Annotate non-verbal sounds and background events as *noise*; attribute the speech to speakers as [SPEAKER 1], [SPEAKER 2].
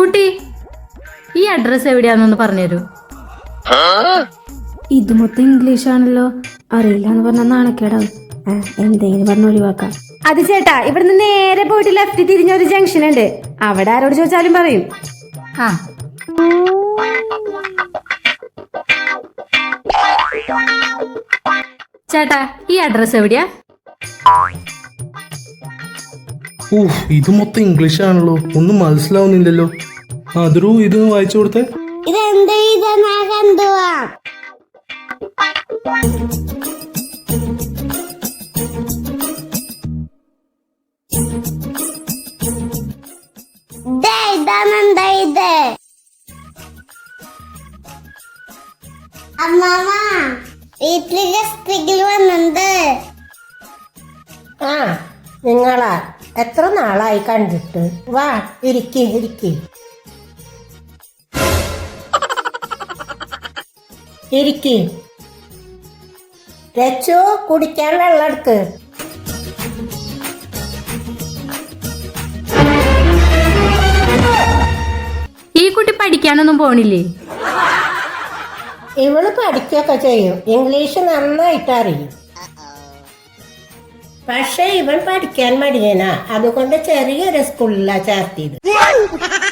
[SPEAKER 1] കുട്ടി ഈ അഡ്രസ് എവിടെയാന്നൊന്ന് പറഞ്ഞുതരൂ.
[SPEAKER 2] ഇത് മൊത്തം ഇംഗ്ലീഷ് ആണല്ലോ. അറിയില്ല എന്ന് പറഞ്ഞാൽ നാണക്കേടാവും എന്തെങ്കിലും പറഞ്ഞ് ഒഴിവാക്കാം. അത് ചേട്ടാ ഇവിടുന്ന് നേരെ പോയിട്ട് ലെഫ്റ്റ് തിരിഞ്ഞ ഒരു ജംഗ്ഷൻ ഉണ്ട്. അവിടെ ആരോട് ചോദിച്ചാലും പറയും.
[SPEAKER 1] ആ. ചേട്ടാ ഈ അഡ്രസ് എവിടെയാ?
[SPEAKER 3] ഓ ഇത് മൊത്തം ഇംഗ്ലീഷ് ആണല്ലോ. ഒന്നും മനസ്സിലാവുന്നില്ലല്ലോ. അതൊരു ഇത് വായിച്ചു കൊടുത്തേ.
[SPEAKER 2] അമ്മാമ വീട്ടിൽ ഗസ്റ്റിൽ വന്നിട്ടുണ്ട്
[SPEAKER 4] ആ. നിങ്ങളാ. എത്ര നാളായി കണ്ടിട്ട്? വാ ഇരിക്കി ഇരിക്കി. ഇരിക്കി. രച്ചു കുടിക്കാൻ വെള്ളം എടുക്ക്.
[SPEAKER 1] ഈ കുട്ടി പഠിക്കാനൊന്നും പോണില്ലേ?
[SPEAKER 4] ഇവൾ പഠിക്കുകയൊക്കെ ചെയ്യും. ഇംഗ്ലീഷ് നന്നായിട്ട് അറിയും. പക്ഷെ ഇവൻ പഠിക്കാൻ മടിയനാ. അതുകൊണ്ട് ചെറിയൊരു സ്കൂളിലാ ചേർത്തിയത്. *laughs*